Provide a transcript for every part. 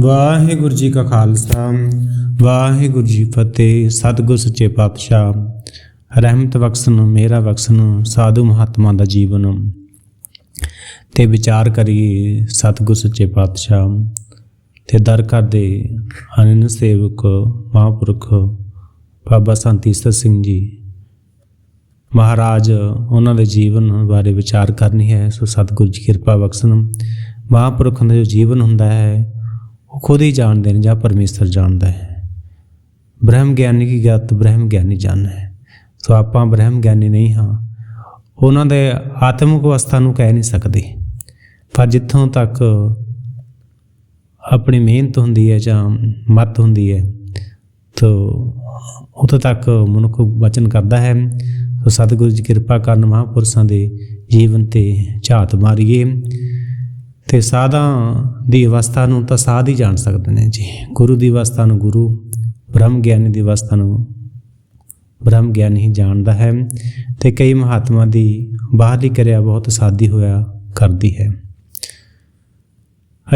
ਵਾਹਿਗੁਰੂ ਜੀ ਕਾ ਖਾਲਸਾ, ਵਾਹਿਗੁਰੂ ਜੀ ਫਤਿਹ, ਸਤਿਗੁਰ ਸੱਚੇ ਪਾਤਸ਼ਾਹ। ਰਹਿਮਤ ਬਖਸ਼ਣ ਮੇਰਾ ਬਖਸ਼ਣ ਸਾਧੂ ਮਹਾਤਮਾ ਦਾ ਜੀਵਨ। ਤੇ ਵਿਚਾਰ ਕਰੀਏ ਸਤਿਗੁਰ ਸੱਚੇ ਪਾਤਸ਼ਾਹ। ਤੇ ਦਰ ਕਰਦੇ ਅਨੰਦ ਸੇਵਕ, ਮਹਾਂਪੁਰਖ, ਬਾਬਾ ਸੰਤੀਸਰ ਸਿੰਘ ਜੀ। ਮਹਾਰਾਜ, ਉਹਨਾਂ ਦੇ ਜੀਵਨ ਬਾਰੇ ਵਿਚਾਰ ਕਰਨੀ ਹੈ, ਸੋ ਸਤਿਗੁਰੂ ਜੀ ਕਿਰਪਾ ਬਖਸ਼ਣ ਮਹਾਂਪੁਰਖਾਂ ਦਾ ਜੋ ਜੀਵਨ ਹੁੰਦਾ ਹੈ ਉਹ ਖੁਦ ਹੀ ਜਾਣਦੇ ਨੇ ਜਾਂ ਪਰਮੇਸ਼ਰ ਜਾਣਦਾ ਹੈ। ਬ੍ਰਹਮ ਗਿਆਨੀ ਕੀ ਗਤ ਬ੍ਰਹਮ ਗਿਆਨੀ ਜਾਣਦਾ ਹੈ। ਸੋ ਆਪਾਂ ਬ੍ਰਹਮ ਗਿਆਨੀ ਨਹੀਂ ਹਾਂ। ਉਹਨਾਂ ਦੇ ਆਤਮਿਕ ਅਵਸਥਾ ਨੂੰ ਕਹਿ ਨਹੀਂ ਸਕਦੇ। ਪਰ ਜਿੱਥੋਂ ਤੱਕ ਆਪਣੀ ਮਿਹਨਤ ਹੁੰਦੀ ਹੈ ਜਾਂ ਮਤ ਹੁੰਦੀ ਹੈ, ਤੋ ਉਤੋਂ ਤੱਕ ਮਨੁੱਖ ਵਚਨ ਕਰਦਾ ਹੈ, ਸੋ ਸਤਿਗੁਰੂ ਜੀ ਕਿਰਪਾ ਕਰਨ ਮਹਾਂਪੁਰਸ਼ਾਂ ਦੇ ਜੀਵਨ ਤੇ ਝਾਤ ਮਾਰੀਏ। ਤੇ ਸਾਧਾਂ ਦੀ ਅਵਸਥਾ ਨੂੰ ਤਾਂ ਸਾਧ ਹੀ ਜਾਣ ਸਕਦੇ ਨੇ ਜੀ। ਗੁਰੂ ਦੀ ਅਵਸਥਾ ਨੂੰ ਗੁਰੂ, ਬ੍ਰਹਮ ਗਿਆਨੀ ਦੀ ਅਵਸਥਾ ਨੂੰ ਬ੍ਰਹਮ ਗਿਆਨੀ ਹੀ ਜਾਣਦਾ ਹੈ ਤੇ ਕਈ ਮਹਾਤਮਾ ਦੀ ਬਾਹਰਲੀ ਕਿਰਿਆ ਬਹੁਤ ਸਾਦੀ ਹੋਇਆ ਕਰਦੀ ਹੈ।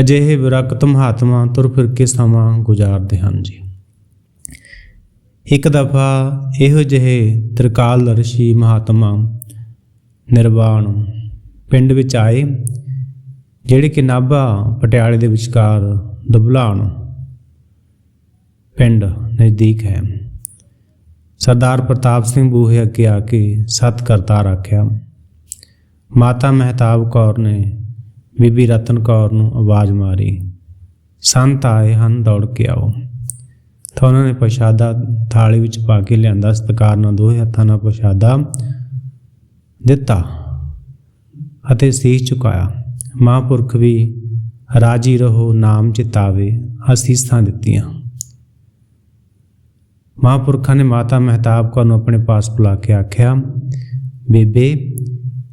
ਅਜਿਹੇ ਵਿਰਕਤ ਮਹਾਤਮਾ ਤੁਰ ਫਿਰ ਕੇ ਸਮਾਂ ਗੁਜ਼ਾਰਦੇ ਹਨ ਜੀ। ਇੱਕ ਦਫਾ ਇਹੋ ਜਿਹੇ ਤ੍ਰਿਕਾਲ ਦਰਸ਼ੀ ਮਹਾਤਮਾ ਨਿਰਵਾਣ ਪਿੰਡ ਵਿੱਚ ਆਏ ਜਿਹੜੇ ਕਿ ਨਾਭਾ ਪਟਿਆਲੇ ਦੇ ਵਿਚਕਾਰ ਦੁਬਲਾਣ ਪਿੰਡ ਨਜ਼ਦੀਕ ਹੈ। ਸਰਦਾਰ ਪ੍ਰਤਾਪ ਸਿੰਘ ਬੂਹੇ ਅੱਗੇ ਆ ਕੇ ਸਤ ਕਰਤਾਰ ਆਖਿਆ, ਮਾਤਾ ਮਹਿਤਾਬ ਕੌਰ ਨੇ ਬੀਬੀ ਰਤਨ ਕੌਰ ਨੂੰ ਆਵਾਜ਼ ਮਾਰੀ, ਸੰਤ ਆਏ ਹਨ, ਦੌੜ ਕੇ ਆਓ। ਤਾਂ ਉਹਨਾਂ ਨੇ ਪ੍ਰਸ਼ਾਦਾ ਥਾਲੀ ਵਿੱਚ ਪਾ ਕੇ ਲਿਆਂਦਾ, ਸਤਕਾਰ ਨਾਲ ਦੋਹੇ ਹੱਥਾਂ ਨਾਲ ਪ੍ਰਸ਼ਾਦਾ ਦਿੱਤਾ ਅਤੇ ਸੀਸ ਝੁਕਾਇਆ ਮਹਾਂਪੁਰਖ ਵੀ ਰਾਜੀ ਰਹੋ, ਨਾਮ ਚਿਤਾਵੇ ਅਸੀਸਾਂ ਦਿੱਤੀਆਂ। ਮਹਾਂਪੁਰਖਾਂ ਨੇ ਮਾਤਾ ਮਹਿਤਾਬ ਕੌਰ ਨੂੰ ਆਪਣੇ ਪਾਸ ਬੁਲਾ ਕੇ ਆਖਿਆ, ਬੇਬੇ,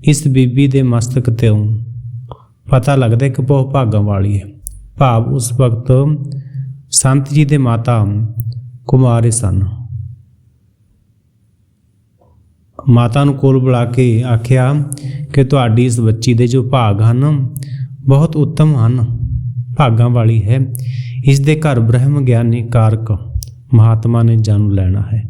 ਇਸ ਬੀਬੀ ਦੇ ਮਸਤਕ ਤੇ ਪਤਾ ਲੱਗਦਾ ਕਿ ਬਹੁਤ ਭਾਗਾਂ ਵਾਲੀ ਹੈ। ਭਾਵ ਉਸ ਵਕਤ ਸੰਤ ਜੀ ਦੇ ਮਾਤਾ ਕੁਮਾਰੇ ਸਨ। ਮਾਤਾ ਨੂੰ ਕੋਲ ਬੁਲਾ ਕੇ ਆਖਿਆ ਕਿ ਤੁਹਾਡੀ ਇਸ ਬੱਚੀ ਦੇ ਜੋ ਭਾਗ ਹਨ, ਬਹੁਤ ਉੱਤਮ ਹਨ, ਭਾਗਾਂ ਵਾਲੀ ਹੈ। ਇਸ ਦੇ ਘਰ ਬ੍ਰਹਮ ਗਿਆਨੀ ਕਾਰਕ ਮਹਾਤਮਾ ਨੇ ਜਨਮ ਲੈਣਾ ਹੈ।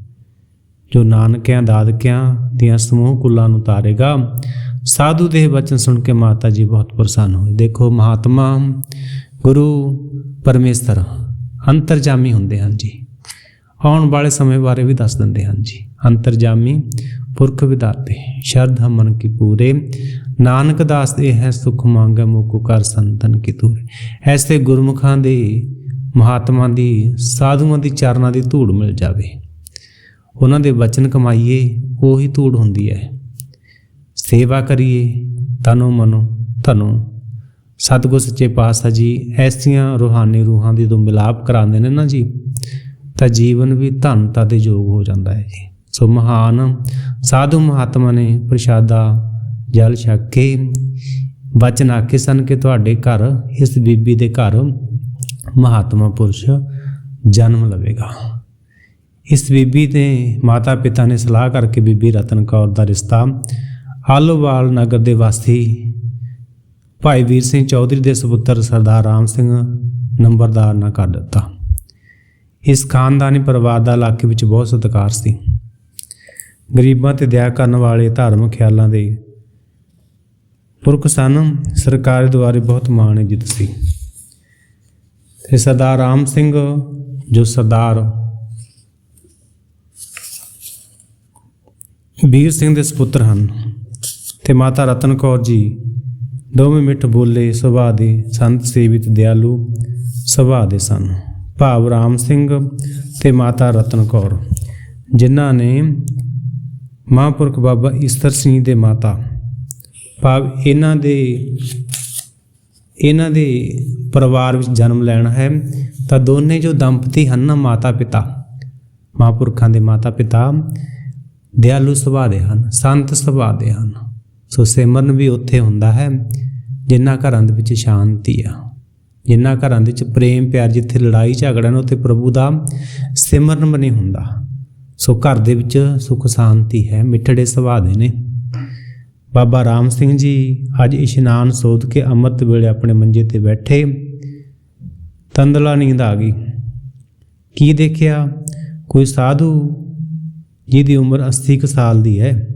ਜੋ ਨਾਨਕਿਆਂ, ਦਾਦਕਿਆਂ ਦੀਆਂ ਸਮੂਹ ਕੁੱਲਾਂ ਨੂੰ ਤਾਰੇਗਾ, ਸਾਧੂ ਦੇ ਬਚਨ ਸੁਣ ਕੇ ਮਾਤਾ ਜੀ ਬਹੁਤ ਪ੍ਰਸੰਨ ਹੋਏ। ਦੇਖੋ ਮਹਾਤਮਾ, ਗੁਰੂ ਪਰਮੇਸ਼ਰ ਅੰਤਰਜਾਮੀ ਹੁੰਦੇ ਹਨ ਜੀ। ਆਉਣ ਵਾਲੇ ਸਮੇਂ ਬਾਰੇ ਵੀ ਦੱਸ ਦਿੰਦੇ ਹਨ ਜੀ। ਅੰਤਰਜਾਮੀ ਪੁਰਖ ਵਿਦਾਤੇ, ਸ਼ਰਧ ਹਮਨ ਕੀ ਪੂਰੇ। ਨਾਨਕ ਦਾਸ ਦੇ ਹੈ ਸੁਖ ਮੰਗੈ ਮੋਕੋ ਕਰ ਸੰਤਨ ਕੀ ਤੂਰੇ ਐਸੇ ਗੁਰਮੁਖਾਂ ਦੇ, ਮਹਾਤਮਾ ਦੀ, ਸਾਧੂਆਂ ਦੀ ਚਰਨਾਂ ਦੀ ਧੂੜ ਮਿਲ ਜਾਵੇ। ਉਹਨਾਂ ਦੇ ਵਚਨ ਕਮਾਈਏ, ਉਹੀ ਧੂੜ ਹੁੰਦੀ ਹੈ। ਸੇਵਾ ਕਰੀਏ, ਤਨੋ ਮਨੋ ਧਨੋ। ਸਤਿਗੁਰ ਸੱਚੇ ਪਾਤਸ਼ਾਹ ਜੀ, ਐਸੀਆਂ ਰੂਹਾਨੀ ਰੂਹਾਂ ਦੀ ਤੋਂ ਮਿਲਾਪ ਕਰਾਉਂਦੇ ਨੇ ਨਾ ਜੀ, ਤਾਂ ਜੀਵਨ ਵੀ ਧਨਤਾ ਦੇ ਯੋਗ ਹੋ ਜਾਂਦਾ ਹੈ ਜੀ। ਸੋ ਮਹਾਨ ਸਾਧੂ ਮਹਾਤਮਾ ਨੇ ਪ੍ਰਸ਼ਾਦਾ ਜਲ ਛਕ ਕੇ ਵਚਨ ਆਖੇ ਸਨ ਕਿ ਤੁਹਾਡੇ ਘਰ, ਇਸ ਬੀਬੀ ਦੇ ਘਰ ਮਹਾਤਮਾ ਪੁਰਸ਼ ਜਨਮ ਲਵੇਗਾ। ਇਸ ਬੀਬੀ ਦੇ ਮਾਤਾ ਪਿਤਾ ਨੇ ਸਲਾਹ ਕਰਕੇ ਬੀਬੀ ਰਤਨ ਕੌਰ ਦਾ ਰਿਸ਼ਤਾ ਆਲੋਵਾਲ ਨਗਰ ਦੇ ਵਾਸੀ ਭਾਈ ਵੀਰ ਸਿੰਘ ਚੌਧਰੀ ਦੇ ਸੁਪੁੱਤਰ ਸਰਦਾਰ ਰਾਮ ਸਿੰਘ ਨੰਬਰਦਾਰ ਨਾਲ ਕਰ ਦਿੱਤਾ। ਇਸ ਖਾਨਦਾਨੀ ਪਰਿਵਾਰ ਦਾ ਇਲਾਕੇ ਵਿੱਚ ਬਹੁਤ ਸਤਿਕਾਰ ਸੀ। ਗਰੀਬਾਂ ਤੇ ਦਇਆ ਕਰਨ ਵਾਲੇ ਧਾਰਮਿਕ ਖਿਆਲਾਂ ਦੇ ਪੁਰਖ ਸਨ, ਸਰਕਾਰ ਦੁਆਰੇ ਬਹੁਤ ਮਾਣ ਜਿੱਤ ਸੀ ਤੇ ਸਰਦਾਰ ਰਾਮ ਸਿੰਘ, ਜੋ ਸਰਦਾਰ ਵੀਰ ਸਿੰਘ ਦੇ ਸੁਪੁੱਤਰ ਹਨ ਤੇ ਮਾਤਾ ਰਤਨ ਕੌਰ ਜੀ, ਦੋਵੇਂ ਮਿੱਠ ਬੋਲੇ ਸੁਭਾਅ ਦੇ ਸੰਤ ਸੇਵਿਤ ਦਿਆਲੂ ਸੁਭਾਅ ਦੇ ਸਨ। ਭਾਵ ਰਾਮ ਸਿੰਘ ਤੇ ਮਾਤਾ ਰਤਨ ਕੌਰ, ਜਿਨ੍ਹਾਂ ਨੇ ਮਹਾਂਪੁਰਖ ਬਾਬਾ ਇਸਤਰ ਸਿੰਘ ਦੇ ਮਾਤਾ। ਭਾਵ ਇਹਨਾਂ ਦੇ ਇਹਨਾਂ ਦੇ ਪਰਿਵਾਰ ਵਿੱਚ ਜਨਮ ਲੈਣਾ ਹੈ, ਤਾਂ ਦੋਨੇ ਜੋ ਦੰਪਤੀ ਹਨ ਨਾ ਮਾਤਾ ਪਿਤਾ ਮਹਾਂਪੁਰਖਾਂ ਦੇ ਮਾਤਾ ਪਿਤਾ ਦਿਆਲੂ ਸੁਭਾਅ ਦੇ ਹਨ, ਸੰਤ ਸੁਭਾਅ ਦੇ ਹਨ। ਸੋ ਸਿਮਰਨ ਵੀ ਉੱਥੇ ਹੁੰਦਾ ਹੈ, ਜਿਨ੍ਹਾਂ ਘਰਾਂ ਦੇ ਵਿੱਚ ਸ਼ਾਂਤੀ ਆ। ਜਿਨ੍ਹਾਂ ਘਰਾਂ ਦੇ ਵਿੱਚ ਪ੍ਰੇਮ ਪਿਆਰ ਜਿੱਥੇ ਲੜਾਈ ਝਗੜਾ ਨੇ, ਉੱਥੇ ਪ੍ਰਭੂ ਦਾ ਸਿਮਰਨ ਵੀ ਨਹੀਂ ਹੁੰਦਾ। ਸੋ ਘਰ ਦੇ ਵਿੱਚ ਸੁਖ, ਸ਼ਾਂਤੀ ਹੈ, ਮਿੱਠੜੇ ਸੁਭਾਅ ਦੇ ਨੇ। ਬਾਬਾ ਰਾਮ ਸਿੰਘ ਜੀ ਅੱਜ ਇਸ਼ਨਾਨ ਸੋਧ ਕੇ ਅੰਮ੍ਰਿਤ ਵੇਲੇ ਆਪਣੇ ਮੰਜੇ ਤੇ ਬੈਠੇ। ਤੰਦਲਾ ਨੀਂਦ ਆ ਗਈ। ਕੀ ਦੇਖਿਆ? ਕੋਈ ਸਾਧੂ ਜਿਹਦੀ ਉਮਰ 80 ਕੁ ਸਾਲ ਦੀ ਹੈ।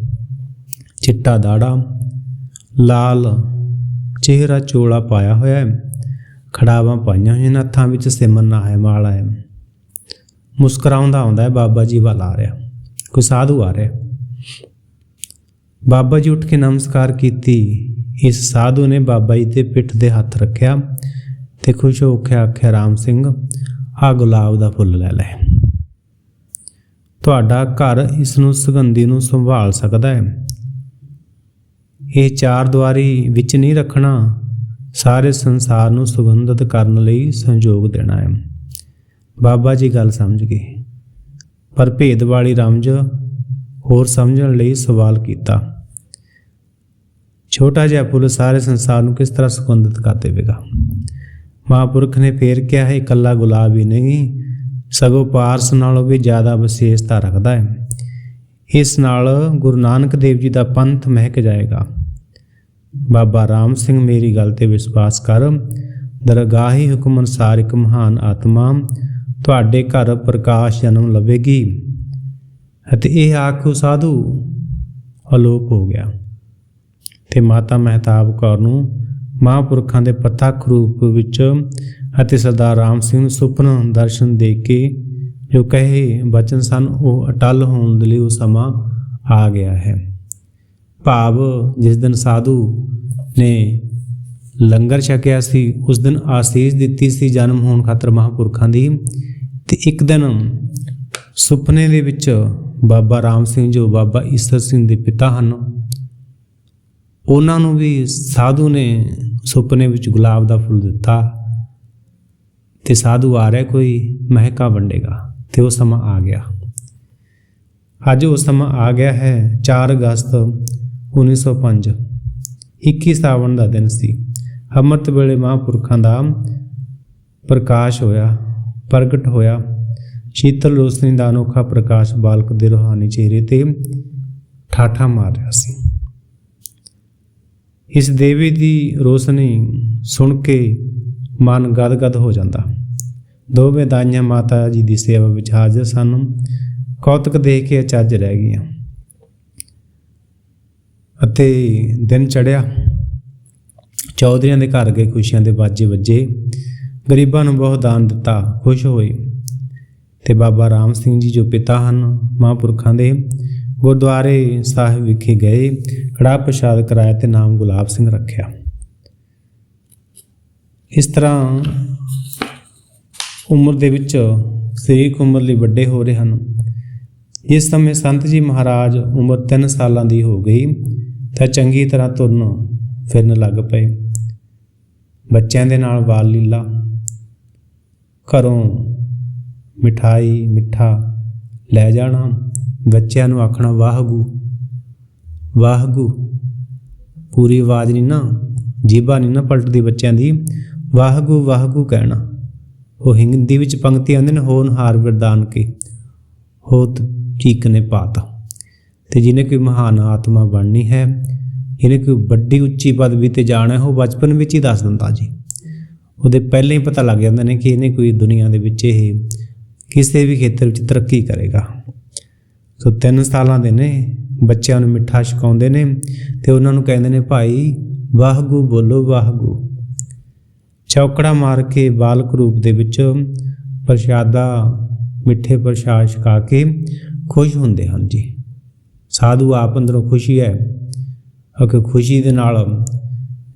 ਚਿੱਟਾ ਦਾੜਾ, ਲਾਲ ਚਿਹਰਾ ਚੋਲਾ ਪਾਇਆ ਹੋਇਆ ਹੈ। ਖੜਾਵਾਂ ਪਾਈਆਂ ਹੋਈਆਂ ਨੇ, ਹੱਥਾਂ ਵਿੱਚ ਸਿਮਰਨ ਨਾ ਹੈ ਮਾਲਾ ਹੈ। ਮੁਸਕਰਾਉਂਦਾ ਆਉਂਦਾ ਹੈ, ਬਾਬਾ ਜੀ ਵੱਲ ਆ ਰਿਹਾ, ਕੋਈ ਸਾਧੂ ਆ ਰਿਹਾ। ਬਾਬਾ ਜੀ ਉੱਠ ਕੇ ਨਮਸਕਾਰ ਕੀਤੀ, ਇਸ ਸਾਧੂ ਨੇ ਬਾਬਾ ਜੀ ਤੇ ਪਿੱਠ ਦੇ ਹੱਥ ਰੱਖਿਆ ਤੇ ਖੁਸ਼ ਹੋ ਕੇ ਆਖਿਆ, ਰਾਮ ਸਿੰਘ ਆ ਗੁਲਾਬ ਦਾ ਫੁੱਲ ਲੈ ਲੈ। ਤੁਹਾਡਾ ਘਰ ਇਸ ਨੂੰ ਸੁਗੰਧੀ ਨੂੰ ਸੰਭਾਲ ਸਕਦਾ ਹੈ। ਇਹ ਚਾਰ ਦੁਆਰੀ ਵਿੱਚ ਨਹੀਂ ਰੱਖਣਾ, ਸਾਰੇ ਸੰਸਾਰ ਨੂੰ ਸੁਗੰਧਿਤ ਕਰਨ ਲਈ ਸੰਯੋਗ ਦੇਣਾ ਹੈ। ਬਾਬਾ ਜੀ ਗੱਲ ਸਮਝ ਗਏ। ਪਰ ਭੇਦ ਵਾਲੀ ਰਮਜ ਹੋਰ ਸਮਝਣ ਲਈ ਸਵਾਲ ਕੀਤਾ। ਛੋਟਾ ਜਿਹਾ ਫੁੱਲ ਸਾਰੇ ਸੰਸਾਰ ਨੂੰ ਕਿਸ ਤਰ੍ਹਾਂ ਸੁਗੰਧਿਤ ਕਰ ਦੇਵੇਗਾ? ਮਹਾਂਪੁਰਖ ਨੇ ਫੇਰ ਕਿਹਾ ਹੈ ਇਕੱਲਾ ਗੁਲਾਬ ਹੀ ਨਹੀਂ, ਸਗੋਂ ਪਾਰਸ ਨਾਲੋਂ ਵੀ ਜ਼ਿਆਦਾ ਵਿਸ਼ੇਸ਼ਤਾ ਰੱਖਦਾ ਹੈ। ਇਸ ਨਾਲ ਗੁਰੂ ਨਾਨਕ ਦੇਵ ਜੀ ਦਾ ਪੰਥ ਮਹਿਕ ਜਾਏਗਾ। ਬਾਬਾ ਰਾਮ ਸਿੰਘ, ਮੇਰੀ ਗੱਲ ਤੇ ਵਿਸ਼ਵਾਸ ਕਰ, ਦਰਗਾਹੀ ਹੁਕਮ ਅਨੁਸਾਰ ਇੱਕ ਮਹਾਨ ਆਤਮਾ ਤੁਹਾਡੇ ਘਰ ਪ੍ਰਕਾਸ਼ ਜਨਮ ਲਵੇਗੀ। ਅਤੇ ਇਹ ਆਖੂ ਸਾਧੂ, ਅਲੋਪ ਹੋ ਗਿਆ। ਤੇ ਮਾਤਾ ਮਹਿਤਾਬ ਕੌਰ ਨੂੰ ਮਹਾਂਪੁਰਖਾਂ ਦੇ ਪ੍ਰਤੱਖ ਰੂਪ ਵਿੱਚ ਅਤੇ ਸਰਦਾਰ ਰਾਮ ਸਿੰਘ ਨੂੰ ਸੁਪਨਾ ਦਰਸ਼ਨ ਦੇ ਕੇ ਜੋ ਕਹੇ ਬਚਨ ਸਨ, ਉਹ ਅਟਲ ਹੋਣ ਦੇ ਲਈ ਉਹ ਸਮਾਂ ਆ ਗਿਆ ਹੈ। ਭਾਵ ਜਿਸ ਦਿਨ ਸਾਧੂ ਨੇ ਲੰਗਰ ਛਕਿਆ ਸੀ, ਉਸ ਦਿਨ ਆਸੀਸ ਦਿੱਤੀ ਸੀ ਜਨਮ ਹੋਣ ਖਾਤਰ ਮਹਾਂਪੁਰਖਾਂ ਦੀ। ਤੇ ਇੱਕ ਦਿਨ ਸੁਪਨੇ ਦੇ ਵਿੱਚ ਬਾਬਾ ਰਾਮ ਸਿੰਘ ਜੋ ਬਾਬਾ ਈਸਰ ਸਿੰਘ ਦੇ ਪਿਤਾ ਹਨ, ਉਹਨਾਂ ਨੂੰ ਵੀ ਸਾਧੂ ਨੇ ਸੁਪਨੇ ਵਿੱਚ ਗੁਲਾਬ ਦਾ ਫੁੱਲ ਦਿੱਤਾ ਤੇ ਸਾਧੂ ਆ ਰਿਹਾ ਕੋਈ ਮਹਿਕਾ ਵੰਡੇਗਾ ਤੇ ਉਹ ਸਮਾਂ ਆ ਗਿਆ। ਅੱਜ ਉਹ ਸਮਾਂ ਆ ਗਿਆ ਹੈ 4 ਅਗਸਤ 1905 21 ਸਾਵਣ ਦਾ ਦਿਨ ਸੀ। ਅੰਮ੍ਰਿਤ ਵੇਲੇ ਮਹਾਂਪੁਰਖਾਂ ਦਾ ਪ੍ਰਕਾਸ਼ ਹੋਇਆ। ਪ੍ਰਗਟ ਹੋਇਆ। ਸ਼ੀਤਲ ਰੋਸ਼ਨੀ ਦਾ ਅਨੋਖਾ ਪ੍ਰਕਾਸ਼ ਬਾਲਕ ਦੇ ਰੂਹਾਨੀ ਚਿਹਰੇ ਤੇ ਠਾਠਾ ਮਾਰ ਰਿਹਾ ਸੀ। ਇਸ ਦੇਵੀ ਦੀ ਰੋਸ਼ਨੀ ਸੁਣ ਕੇ ਮਨ ਗਦਗਦ ਹੋ ਜਾਂਦਾ। ਦੋਵੇਂ ਦਾਈਆਂ ਮਾਤਾ ਜੀ ਦੀ ਸੇਵਾ ਵਿੱਚ ਹਾਜ਼ਰ ਸਨ। ਕੌਤਕ ਦੇਖ ਕੇ ਅਚਰਜ ਰਹਿ ਗਈਆਂ ਅਤੇ ਦਿਨ ਚੜਿਆ ਚੌਧਰੀਆਂ ਦੇ ਘਰ ਗਏ, ਖੁਸ਼ੀਆਂ ਦੇ ਬਾਜੇ ਵੱਜੇ। ਗਰੀਬਾਂ ਨੂੰ ਬਹੁਤ ਦਾਨ ਦਿੱਤਾ, ਖੁਸ਼ ਹੋਏ। ਤੇ ਬਾਬਾ ਰਾਮ ਸਿੰਘ ਜੀ ਜੋ ਪਿਤਾ ਹਨ, ਮਹਾਂਪੁਰਖਾਂ ਦੇ, ਗੁਰਦੁਆਰੇ ਸਾਹਿਬ ਵਿਖੇ ਗਏ ਕੜਾ ਪ੍ਰਸ਼ਾਦ ਕਰਾਇਆ ਤੇ ਨਾਮ ਗੁਲਾਬ ਸਿੰਘ ਰੱਖਿਆ। ਇਸ ਤਰ੍ਹਾਂ ਉਮਰ ਦੇ ਵਿੱਚ ਸਰੀਰਕ ਉਮਰ ਲਈ ਵੱਡੇ ਹੋ ਰਹੇ ਹਨ। ਇਸ ਸਮੇਂ ਸੰਤ ਜੀ ਮਹਾਰਾਜ ਉਮਰ 3 ਸਾਲਾਂ ਦੀ ਹੋ ਗਈ, ਤਾਂ ਚੰਗੀ ਤਰ੍ਹਾਂ ਤੁਰਨ ਫਿਰਨ ਲੱਗ ਪਏ। ਬੱਚਿਆਂ ਦੇ ਨਾਲ ਬਾਲ ਲੀਲਾ ਘਰੋਂ ਮਿਠਾਈ, ਮਿੱਠਾ ਲੈ ਜਾਣਾ। ਬੱਚਿਆਂ ਨੂੰ ਆਖਣਾ ਵਾਹਗੂ ਵਾਹਗੂ ਪੂਰੀ ਆਵਾਜ਼ ਨਹੀਂ ਨਾ, ਜੀਭਾ ਨਹੀਂ ਨਾ ਪਲਟਦੀ ਬੱਚਿਆਂ ਦੀ। ਵਾਹਗੂ ਵਾਹਗੂ ਕਹਿਣਾ। ਉਹ ਹਿੰਦੀ ਵਿੱਚ ਪੰਕਤੀ ਆਉਂਦੇ ਨੇ ਹੋਨਹਾਰ ਵਰਦਾਨ ਕੇ, ਹੋਤ ਚੀਕ ਨੇ ਪਾਤਾ। ਤੇ ਜਿਹਨੇ ਕੋਈ ਮਹਾਨ ਆਤਮਾ ਬਣਨੀ ਹੈ, ਇਹਨੇ ਕੋਈ ਵੱਡੀ ਉੱਚੀ ਪਦਵੀ ਤੇ ਜਾਣਾ ਉਹ ਬਚਪਨ ਵਿੱਚ ਹੀ ਦੱਸ ਦਿੰਦਾ ਜੀ। ਉਹਦੇ ਪਹਿਲਾਂ ਹੀ ਪਤਾ ਲੱਗ ਜਾਂਦਾ ਨੇ ਕਿ ਇਹਨੇ ਕੋਈ ਦੁਨੀਆ ਦੇ ਵਿੱਚ ਇਹ ਕਿਸੇ ਵੀ ਖੇਤਰ ਵਿੱਚ ਤਰੱਕੀ ਕਰੇਗਾ। ਸੋ 3 ਸਾਲਾਂ ਦੇ ਨੇ, ਬੱਚਿਆਂ ਨੂੰ ਮਿੱਠਾ ਛਕਾਉਂਦੇ ਨੇ ਤੇ ਉਹਨਾਂ ਨੂੰ ਕਹਿੰਦੇ ਨੇ, ਭਾਈ ਵਾਹਗੂ ਬੋਲੋ ਵਾਹਗੂ ਚੌਕੜਾ ਮਾਰ ਕੇ ਬਾਲਕ ਰੂਪ ਦੇ ਵਿੱਚ ਪ੍ਰਸ਼ਾਦਾ, ਮਿੱਠੇ ਪ੍ਰਸ਼ਾਦ ਛਕਾ ਕੇ ਖੁਸ਼ ਹੁੰਦੇ ਹਨ ਜੀ। ਸਾਧੂ ਆਪ ਅੰਦਰੋਂ ਖੁਸ਼ੀ ਹੈ। ਅਕ ਖੁਸ਼ੀ ਦੇ ਨਾਲ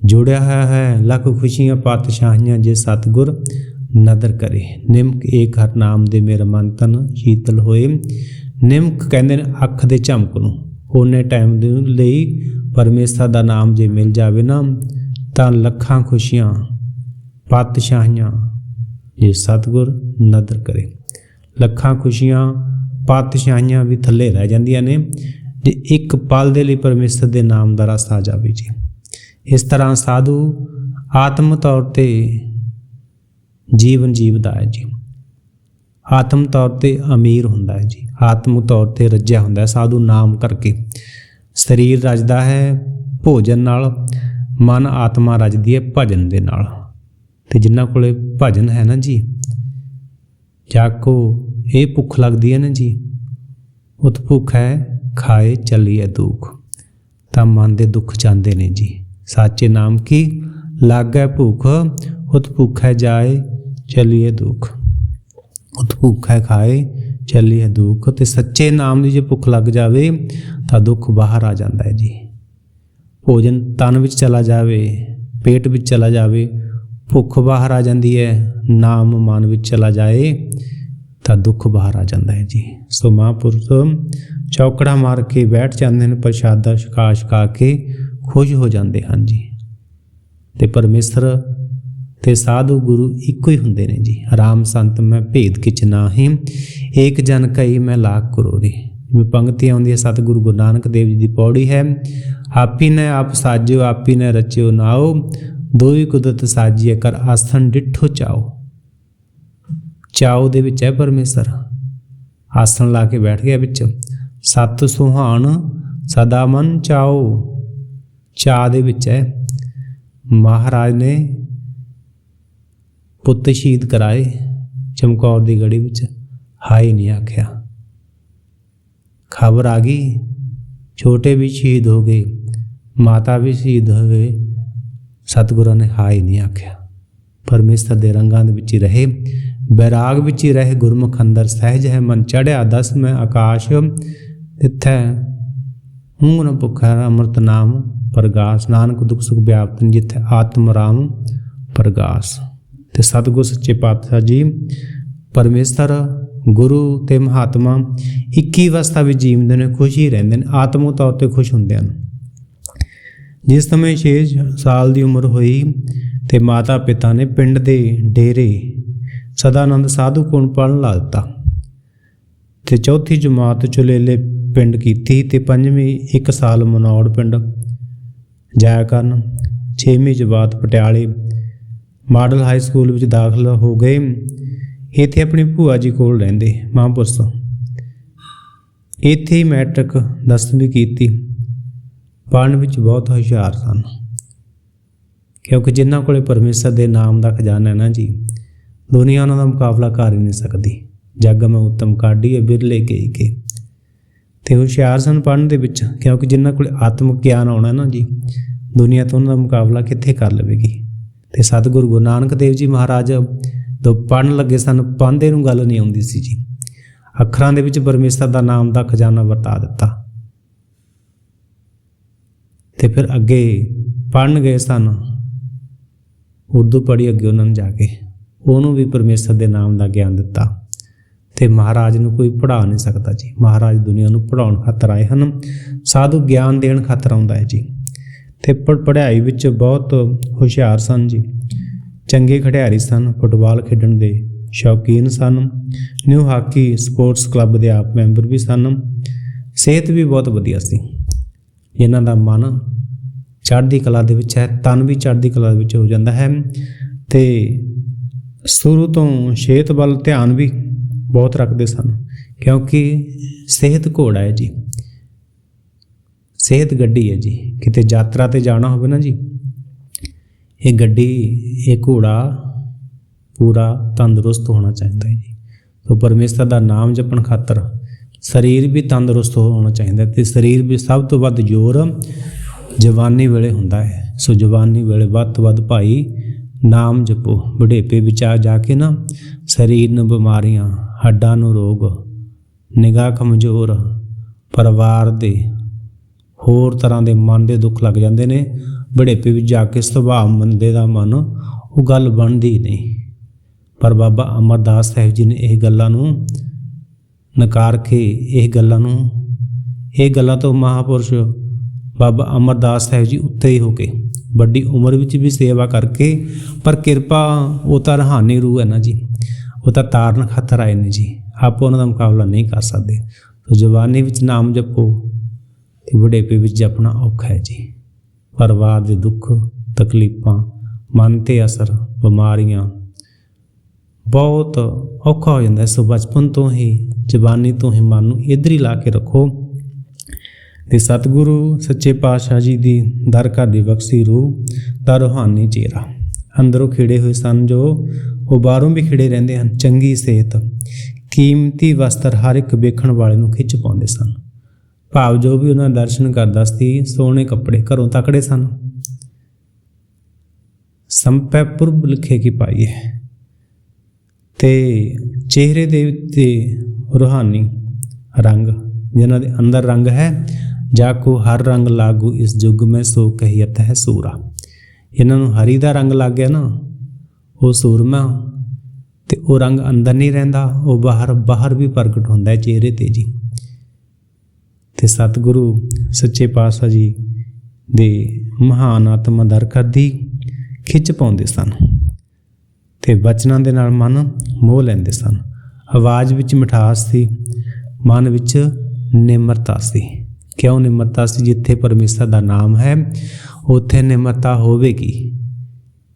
ਜੁੜਿਆ ਹੋਇਆ ਹੈ। ਲੱਖ ਖੁਸ਼ੀਆਂ, ਪਾਤਸ਼ਾਹੀਆਂ ਜੇ ਸਤਗੁਰ ਨਦਰ ਕਰੇ। ਨਿਮਕ ਏਕ ਹਰ ਨਾਮ ਦੇ ਮੇਰਾ ਮਨ ਤਨ ਸ਼ੀਤਲ ਹੋਏ। ਨਿਮਕ ਕਹਿੰਦੇ ਨੇ ਅੱਖ ਦੇ ਝਮਕ ਨੂੰ। ਉਹਨੇ ਟਾਈਮ ਦੇ ਲਈ ਪਰਮੇਸ਼ਰ ਦਾ ਨਾਮ ਜੇ ਮਿਲ ਜਾਵੇ ਨਾ, ਤਾਂ ਲੱਖਾਂ ਖੁਸ਼ੀਆਂ, ਪਾਤਸ਼ਾਹੀਆਂ ਜੇ ਸਤਗੁਰ ਨਦਰ ਕਰੇ। ਲੱਖਾਂ ਖੁਸ਼ੀਆਂ, ਪਾਤਸ਼ਾਹੀਆਂ ਵੀ ਥੱਲੇ ਰਹਿ ਜਾਂਦੀਆਂ ਨੇ। ਜੇ ਇੱਕ ਪਲ ਦੇ ਲਈ ਪਰਮੇਸ਼ਰ ਦੇ ਨਾਮ ਦਾ ਰਸ ਆ ਜਾਵੇ ਜੀ। ਇਸ ਤਰ੍ਹਾਂ ਸਾਧੂ ਆਤਮ ਤੌਰ ਤੇ ਜੀਵਨ ਜੀਵਦਾ ਹੈ ਜੀ। ਆਤਮ ਤੌਰ ਤੇ ਅਮੀਰ ਹੁੰਦਾ ਹੈ ਜੀ। ਆਤਮ ਤੌਰ ਤੇ ਰੱਜਿਆ ਹੁੰਦਾ ਹੈ। ਸਾਧੂ ਨਾਮ ਕਰਕੇ ਸਰੀਰ ਰਜਦਾ ਹੈ, ਭੋਜਨ ਨਾਲ ਮਨ ਆਤਮਾ ਰਜਦੀ ਹੈ, ਭਜਨ ਦੇ ਨਾਲ। ਤੇ ਜਿਨ੍ਹਾਂ ਕੋਲੇ ਭਜਨ ਹੈ ਨਾ ਜੀ ਜਾਕੋ ਇਹ ਭੁੱਖ ਲੱਗਦੀ ਹੈ ਨਾ ਜੀ, ਉਤ ਭੁੱਖ ਹੈ, ਖਾਏ, ਚੱਲੀਏ ਦੁੱਖ। ਤਾਂ ਮਨ ਦੇ ਦੁੱਖ ਜਾਂਦੇ ਨੇ ਜੀ। ਸਾਚੇ ਨਾਮ ਕੀ ਲਾਗੈ ਭੁੱਖ ਉਤ ਭੁੱਖ ਹੈ ਜਾਏ ਚੱਲੀਏ ਦੁੱਖ ਉਤ ਭੁੱਖ ਹੈ ਖਾਏ ਚੱਲੀਏ ਦੁੱਖ ਤੇ ਸੱਚੇ ਨਾਮ ਦੀ ਜੇ ਭੁੱਖ ਲੱਗ ਜਾਵੇ ਤਾਂ ਦੁੱਖ ਬਾਹਰ ਆ ਜਾਂਦਾ ਹੈ ਜੀ ਭੋਜਨ ਤਨ ਵਿੱਚ ਚਲਾ ਜਾਵੇ ਪੇਟ ਵਿੱਚ ਚਲਾ ਜਾਵੇ ਭੁੱਖ ਬਾਹਰ ਆ ਜਾਂਦੀ ਹੈ ਨਾਮ ਮਨ ਵਿੱਚ ਚਲਾ ਜਾਏ ਤਾਂ ਦੁੱਖ ਬਾਹਰ ਆ ਜਾਂਦਾ ਹੈ ਜੀ ਸੋ ਮਹਾਂਪੁਰਖ ਚੌਕੜਾ ਮਾਰ ਕੇ ਬੈਠ ਜਾਂਦੇ ਨੇ ਪ੍ਰਸ਼ਾਦਾ ਛਕਾ ਛਕਾ ਕੇ ਖੁਸ਼ ਹੋ ਜਾਂਦੇ ਹਨ ਜੀ। ਤੇ ਪਰਮੇਸ਼ਰ ਤੇ ਸਾਧੂ ਗੁਰੂ ਇੱਕੋ ਹੀ ਹੁੰਦੇ ਨੇ ਜੀ। ਰਾਮ ਸੰਤ, ਮੈਂ ਭੇਦ ਕਿਛ ਨਾਹੀ ਏਕ ਜਨ ਕਈ ਮੈਂ ਲਾਖ ਕਰੋੜੀ ਜਿਵੇਂ ਪੰਕਤੀ ਆਉਂਦੀ ਹੈ ਸਤਿਗੁਰੂ ਗੁਰੂ ਨਾਨਕ ਦੇਵ ਜੀ ਦੀ ਪੌੜੀ ਹੈ, ਆਪੀ ਨੇ ਆਪ ਸਾਜਿਓ, ਆਪੀ ਨੇ ਰਚਿਓ ਨਾਓ, ਦੋਈ ਕੁਦਰਤ ਸਾਜੀਏ ਕਰ ਆਸਥਨ ਡਿੱਠੋ ਚਾਓ। ਚਾਓ ਦੇ ਵਿੱਚ ਹੈ ਪਰਮੇਸ਼ਰ। ਆਸਣ ਲਾ ਕੇ ਬੈਠ ਗਿਆ ਵਿੱਚ। ਸਤ ਸੁਹਾਣ ਸਦਾ ਮਨ ਚਾਓ। ਚਾ ਦੇ ਵਿੱਚ ਹੈ। ਮਹਾਰਾਜ ਨੇ ਪੁੱਤ ਸ਼ਹੀਦ ਕਰਾਏ ਚਮਕੌਰ ਦੀ ਗੜੀ ਵਿੱਚ। ਹਾਈ ਨਹੀਂ ਆਖਿਆ। ਖਬਰ ਆ ਗਈ, ਛੋਟੇ ਵੀ ਸ਼ਹੀਦ ਹੋ ਗਏ, ਮਾਤਾ ਵੀ ਸ਼ਹੀਦ ਹੋ ਗਏ। ਸਤਿਗੁਰਾਂ ਨੇ ਹਾਈ ਨਹੀਂ ਆਖਿਆ। ਪਰਮੇਸ਼ਰ ਦੇ ਰੰਗਾਂ ਦੇ ਵਿੱਚ ਹੀ ਰਹੇ। ਬੈਰਾਗ ਵਿੱਚ ਹੀ ਰਹੇ ਗੁਰਮੁਖ ਅੰਦਰ। ਸਹਿਜ ਹੈ ਮਨ ਚੜਿਆ ਦਸ ਮੈਂ ਆਕਾਸ਼। ਤਿੱਥੈ ਹੂੰ ਨ ਭੁਖਾ ਅੰਮ੍ਰਿਤ ਨਾਮ। ਪ੍ਰਗਾਸ। ਨਾਨਕ ਦੁਖ ਸੁਖ ਵਿਆਪਤਨ ਜਿੱਥੇ ਆਤਮ ਰਾਮ ਪ੍ਰਗਾਸ। ਤੇ ਸਤਿਗੁਰ ਸੱਚੇ ਪਾਤਸ਼ਾਹ ਜੀ, ਪਰਮੇਸ਼ਰ, ਗੁਰੂ ਤੇ ਮਹਾਤਮਾ 21 ਅਵਸਥਾ ਵਿੱਚ ਜੀਵਦੇ ਨੇ, ਖੁਸ਼ ਹੀ ਰਹਿੰਦੇ ਨੇ, ਆਤਮਿਕ ਤੌਰ ਤੇ ਖੁਸ਼ ਹੁੰਦੇ ਹਨ। ਜਿਸ ਸਮੇਂ 6 ਸਾਲ ਦੀ ਉਮਰ ਹੋਈ ਤੇ ਮਾਤਾ ਪਿਤਾ ਨੇ ਪਿੰਡ ਦੇ ਡੇਰੇ ਸਦਾਨੰਦ ਸਾਧੂ ਕੋਲ ਪੜਨ ਲਾ ਦਿੱਤਾ ਤੇ ਚੌਥੀ ਜਮਾਤ ਚੁਲੇਲੇ ਪਿੰਡ ਕੀਤੀ ਤੇ ਪੰਜਵੀਂ 1 ਸਾਲ ਮਨੌੜ ਪਿੰਡ ਜਾਇਆ ਕਰਨ। ਛੇਵੀਂ ਜਮਾਤ ਪਟਿਆਲੇ ਮਾਡਲ ਹਾਈ ਸਕੂਲ ਵਿੱਚ ਦਾਖਲ ਹੋ ਗਏ। ਇੱਥੇ ਆਪਣੀ ਭੂਆ ਜੀ ਕੋਲ ਰਹਿੰਦੇ ਮਹਾਂਪੁਰਸ਼ ਇੱਥੇ ਹੀ ਮੈਟ੍ਰਿਕ ਦਸਵੀਂ ਕੀਤੀ। ਪੜ੍ਹਨ ਵਿੱਚ ਬਹੁਤ ਹੁਸ਼ਿਆਰ ਸਨ। ਕਿਉਂਕਿ ਜਿਨ੍ਹਾਂ ਕੋਲੇ ਪਰਮੇਸ਼ਰ ਦੇ ਨਾਮ ਦਾ ਖਜ਼ਾਨਾ ਹੈ ਨਾ ਜੀ, ਦੁਨੀਆ ਉਹਨਾਂ ਦਾ ਮੁਕਾਬਲਾ ਕਰ ਹੀ ਨਹੀਂ ਸਕਦੀ। ਜੱਗ ਮੈਂ ਉੱਤਮ ਕਾਢੀ ਹੈ, ਬਿਰਲੇ ਕੇ ਕੇ। ਤੇ ਹੁਸ਼ਿਆਰ ਸਨ ਪੜ੍ਹਨ ਦੇ ਵਿੱਚ, ਕਿਉਂਕਿ ਜਿਨ੍ਹਾਂ ਕੋਲ ਆਤਮਿਕ ਗਿਆਨ ਆਉਣਾ ਨਾ ਜੀ, ਦੁਨੀਆ ਤੋਂ ਉਹਨਾਂ ਦਾ ਮੁਕਾਬਲਾ ਕਿੱਥੇ ਕਰ ਲਵੇਗੀ? ਤੇ ਸਤਿਗੁਰੂ ਗੁਰੂ ਨਾਨਕ ਦੇਵ ਜੀ ਮਹਾਰਾਜ ਜਦੋਂ ਪੜਨ ਲੱਗੇ ਸਨ ਪਾਂਦੇ ਨੂੰ ਗੱਲ ਨਹੀਂ ਆਉਂਦੀ ਸੀ ਜੀ। ਅੱਖਰਾਂ ਦੇ ਵਿੱਚ ਪਰਮੇਸ਼ਰ ਦਾ ਨਾਮ ਦਾ ਖਜ਼ਾਨਾ ਵਰਤਾ ਦਿੱਤਾ। ਤੇ ਫਿਰ ਅੱਗੇ ਪੜਨ ਗਏ ਸਨ। ਉਰਦੂ ਪੜ੍ਹੀ ਅੱਗੇ ਉਹਨਾਂ ਨੂੰ ਜਾ ਕੇ। ਉਹਨੂੰ ਵੀ ਪਰਮੇਸ਼ਰ ਦੇ ਨਾਮ ਦਾ ਗਿਆਨ ਦਿੱਤਾ। ਤੇ ਮਹਾਰਾਜ ਨੂੰ ਕੋਈ ਪੜ੍ਹਾ ਨਹੀਂ ਸਕਦਾ ਜੀ। ਮਹਾਰਾਜ ਦੁਨੀਆ ਨੂੰ ਪੜਾਉਣ ਖਾਤਰ ਆਏ ਹਨ। ਸਾਧੂ ਗਿਆਨ ਦੇਣ ਖਾਤਰ ਆਉਂਦਾ ਹੈ ਜੀ। ਤੇ ਪੜ੍ਹ- ਪੜ੍ਹਾਈ ਵਿੱਚ ਬਹੁਤ ਹੁਸ਼ਿਆਰ ਸਨ ਜੀ। ਚੰਗੇ ਖਿਡਾਰੀ ਸਨ, ਫੁੱਟਬਾਲ ਖੇਡਣ ਦੇ ਸ਼ੌਕੀਨ ਸਨ। ਨਿਊ ਹਾਕੀ ਸਪੋਰਟਸ ਕਲੱਬ ਦੇ ਆਪ ਮੈਂਬਰ ਵੀ ਸਨ। ਸਿਹਤ ਵੀ ਬਹੁਤ ਵਧੀਆ ਸੀ। ਇਹਨਾਂ ਦਾ ਮਨ ਚੜ੍ਹਦੀ ਕਲਾ ਦੇ ਵਿੱਚ ਹੈ, ਤਨ ਵੀ ਚੜ੍ਹਦੀ ਕਲਾ ਦੇ ਵਿੱਚ ਹੋ ਜਾਂਦਾ ਹੈ। ਤੇ ਸ਼ੁਰੂ ਤੋਂ ਸਿਹਤ ਵੱਲ ਧਿਆਨ ਵੀ ਬਹੁਤ ਰੱਖਦੇ ਸਨ, ਕਿਉਂਕਿ ਸਿਹਤ ਘੋੜਾ ਹੈ ਜੀ। ਸਿਹਤ ਗੱਡੀ ਹੈ ਜੀ। ਕਿਤੇ ਯਾਤਰਾ ਤੇ ਜਾਣਾ ਹੋਵੇ ਨਾ ਜੀ, ਇਹ ਗੱਡੀ, ਇਹ ਘੋੜਾ ਪੂਰਾ ਤੰਦਰੁਸਤ ਹੋਣਾ ਚਾਹੀਦਾ ਹੈ ਜੀ। ਸੋ ਪਰਮੇਸ਼ਰ ਦਾ ਨਾਮ ਜਪਣ ਖਾਤਰ ਸਰੀਰ ਵੀ ਤੰਦਰੁਸਤ ਹੋਣਾ ਚਾਹੀਦਾ ਹੈ ਤੇ ਸਰੀਰ ਵੀ ਸਭ ਤੋਂ ਵੱਧ ਜ਼ੋਰ ਜਵਾਨੀ ਵੇਲੇ ਹੁੰਦਾ ਹੈ। ਸੋ ਜਵਾਨੀ ਵੇਲੇ ਵੱਧ ਤੋਂ ਵੱਧ ਭਾਈ ਨਾਮ ਜਪੋ। ਬੁਢੇਪੇ ਵਿੱਚ ਆ ਜਾ ਕੇ ਨਾ ਸਰੀਰ ਨੂੰ ਬਿਮਾਰੀਆਂ, ਹੱਡਾਂ ਨੂੰ ਰੋਗ, ਨਿਗਾਹ ਕਮਜ਼ੋਰ, ਪਰਿਵਾਰ ਦੇ ਹੋਰ ਤਰ੍ਹਾਂ ਦੇ ਮਨ ਦੇ ਦੁੱਖ ਲੱਗ ਜਾਂਦੇ ਨੇ। ਬੁਢੇਪੇ ਵਿੱਚ ਜਾ ਕੇ ਸੁਭਾਅ ਮੰਦੇ ਦਾ ਮਨ, ਉਹ ਗੱਲ ਬਣਦੀ ਨਹੀਂ। ਪਰ ਬਾਬਾ ਅਮਰਦਾਸ ਸਾਹਿਬ ਜੀ ਨੇ ਇਹ ਗੱਲਾਂ ਨੂੰ ਨਕਾਰ ਕੇ ਇਹ ਗੱਲਾਂ ਨੂੰ, ਇਹ ਗੱਲਾਂ ਤੋਂ ਮਹਾਪੁਰਸ਼ ਬਾਬਾ ਅਮਰਦਾਸ ਸਾਹਿਬ ਜੀ ਉੱਤੇ ਹੀ ਹੋ ਕੇ, ਵੱਡੀ ਉਮਰ ਵਿੱਚ ਵੀ ਸੇਵਾ ਕਰਕੇ, ਪਰ ਕਿਰਪਾ, ਉਹ ਤਾਂ ਰਹਾਨੀ ਰੂਹ ਹੈ ਨਾ ਜੀ। ਉਹ ਤਾਂ ਤਾਰਨ ਖਾਤਰ ਆਏ ਨੇ ਜੀ। ਆਪ ਉਹਨਾਂ ਦਾ ਮੁਕਾਬਲਾ ਨਹੀਂ ਕਰ ਸਕਦੇ। ਸੋ ਜਵਾਨੀ ਵਿੱਚ ਨਾਮ ਜਪੋ ਤੇ ਬੁਢੇਪੇ ਵਿੱਚ ਜਪਣਾ ਔਖਾ ਹੈ ਜੀ। ਪਰਿਵਾਰ ਦੇ ਦੁੱਖ, ਤਕਲੀਫਾਂ, ਮਨ ਤੇ ਅਸਰ, ਬਿਮਾਰੀਆਂ, ਬਹੁਤ ਔਖਾ ਹੋ ਜਾਂਦਾ ਸੋ ਬਚਪਨ ਤੋਂ ਹੀ, ਜਵਾਨੀ ਤੋਂ ਹੀ ਮਨ ਨੂੰ ਇਧਰ ਹੀ ਲਾ ਕੇ ਰੱਖੋ। ਤੇ ਸਤਿਗੁਰੂ, ਸੱਚੇ ਪਾਤਸ਼ਾਹ ਜੀ ਦੀ ਦਰ ਘਰ ਦੀ ਬਖਸ਼ੀ ਰੂਹ ਦਾ ਰੂਹਾਨੀ ਚਿਹਰਾ। ਅੰਦਰੋਂ ਖਿੜੇ ਹੋਏ ਸਨ ਜੋ ਉਹ ਬਾਹਰੋਂ ਵੀ ਖਿੜੇ ਰਹਿੰਦੇ ਹਨ, ਚੰਗੀ ਸਿਹਤ, ਕੀਮਤੀ ਵਸਤਰ ਹਰ ਇੱਕ ਵੇਖਣ ਵਾਲੇ ਨੂੰ ਖਿੱਚ ਪਾਉਂਦੇ ਸਨ। ਭਾਵ ਜੋ ਵੀ ਉਹਨਾਂ ਦਰਸ਼ਨ ਕਰਦਾ ਸੀ, ਸੋਹਣੇ ਕੱਪੜੇ ਘਰੋਂ ਤਕੜੇ ਸਨ। ਸੰਪੈ ਪੁਰਬ ਲਿਖੇ ਕੀ ਪਾਈਏ। ਤੇ ਚਿਹਰੇ ਦੇ ਉੱਤੇ ਰੂਹਾਨੀ ਰੰਗ, ਜਿਨ੍ਹਾਂ ਦੇ ਅੰਦਰ ਰੰਗ ਹੈ ਜਾ ਕੋ ਹਰ ਰੰਗ ਲਾਗੂ ਇਸ ਯੁੱਗ ਮੈਂ ਸੋ ਕਹੀਤ ਹੈ ਸੂਰਾ। ਇਹਨਾਂ ਨੂੰ ਹਰੀ ਦਾ ਰੰਗ ਲੱਗ ਗਿਆ ਨਾ। ਉਹ ਸੂਰਮਾ, ਤੇ ਉਹ ਰੰਗ ਅੰਦਰ ਨਹੀਂ ਰਹਿੰਦਾ, ਉਹ ਬਾਹਰ ਬਾਹਰ ਵੀ ਪ੍ਰਗਟ ਹੁੰਦਾ ਹੈ ਚਿਹਰੇ ਤੇ ਜੀ। ਤੇ ਸਤਿਗੁਰੂ ਸੱਚੇ ਪਾਤਸ਼ਾਹ ਜੀ ਦੇ ਮਹਾਨ ਆਤਮਾ ਦਰ ਕਰਦੀ ਖਿੱਚ ਪਾਉਂਦੇ ਸਨ ਤੇ ਬਚਨਾਂ ਦੇ ਨਾਲ ਮਨ ਮੋਹ ਲੈਂਦੇ ਸਨ। ਆਵਾਜ਼ ਵਿੱਚ ਮਿਠਾਸ ਸੀ, ਮਨ ਵਿੱਚ ਨਿਮਰਤਾ ਸੀ। ਕਿਉਂ ਨਿਮਰਤਾ ਸੀ? ਜਿੱਥੇ ਪਰਮੇਸ਼ਰ ਦਾ ਨਾਮ ਹੈ, ਉੱਥੇ ਨਿਮਰਤਾ ਹੋਵੇਗੀ।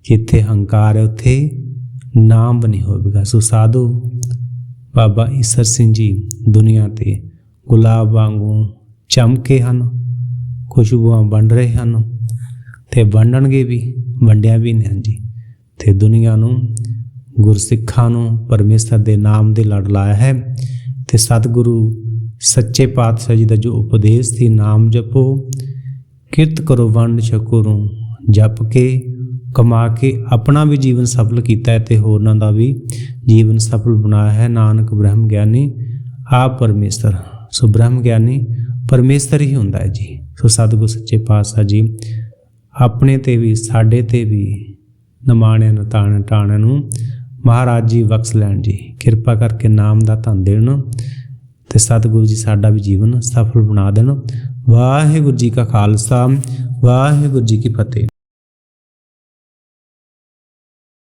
ਜਿੱਥੇ ਹੰਕਾਰ ਹੈ, ਉੱਥੇ ਨਾਮ ਵੀ ਨਹੀਂ ਹੋਵੇਗਾ। ਸੋ ਸਾਧੂ ਬਾਬਾ ਈਸਰ ਸਿੰਘ ਜੀ ਦੁਨੀਆ ਤੇ ਗੁਲਾਬ ਵਾਂਗੂ ਚਮਕੇ ਹਨ, ਖੁਸ਼ਬੂਆਂ ਵੰਡ ਰਹੇ ਹਨ ਤੇ ਵੰਡਣਗੇ ਵੀ, ਵੰਡਿਆ ਵੀ ਨੇ ਜੀ ਤੇ ਦੁਨੀਆ ਨੂੰ, ਗੁਰਸਿੱਖਾਂ ਨੂੰ ਪਰਮੇਸ਼ਰ ਦੇ ਨਾਮ ਦੇ ਲੜ ਲਾਇਆ ਹੈ ਤੇ ਸਤਿਗੁਰੂ ਸੱਚੇ ਪਾਤਸ਼ਾਹ ਜੀ ਦਾ ਜੋ ਉਪਦੇਸ਼ ਸੀ, ਨਾਮ ਜਪੋ, ਕਿਰਤ ਕਰੋ, ਵੰਡ ਛਕੋ ਜਪ ਕੇ ਕਮਾ ਕੇ ਆਪਣਾ ਵੀ ਜੀਵਨ ਸਫਲ ਕੀਤਾ ਹੈ ਤੇ ਹੋਰਨਾਂ ਦਾ ਵੀ ਜੀਵਨ ਸਫਲ ਬਣਾਇਆ ਹੈ। ਨਾਨਕ ਬ੍ਰਹਮ ਗਿਆਨੀ, ਆਪ ਪਰਮੇਸ਼ਰ। ਸੋ ਬ੍ਰਹਮ ਗਿਆਨੀ ਪਰਮੇਸ਼ਰ ਹੀ ਹੁੰਦਾ ਹੈ ਜੀ। ਸੋ ਸਤਿਗੁਰ ਸੱਚੇ ਪਾਤਸ਼ਾਹ ਜੀ, ਆਪਣੇ ਤੇ ਵੀ, ਸਾਡੇ ਤੇ ਵੀ ਨਮਾਣਿਆਂ ਨੂੰ ਨਤਾਣ ਟਾਣ ਨੂੰ ਮਹਾਰਾਜ ਜੀ ਬਖਸ਼ ਲੈਣ ਜੀ। ਕਿਰਪਾ ਕਰਕੇ ਨਾਮ ਦਾ ਧੰਨ ਦੇਣ ਤੇ ਸਤਿਗੁਰੂ ਜੀ ਸਾਡਾ ਵੀ ਜੀਵਨ ਸਫਲ ਬਣਾ ਦੇਣ। ਵਾਹਿਗੁਰੂ ਜੀ ਕਾ ਖਾਲਸਾ, ਵਾਹਿਗੁਰੂ ਜੀ ਕੀ ਫਤਿਹ।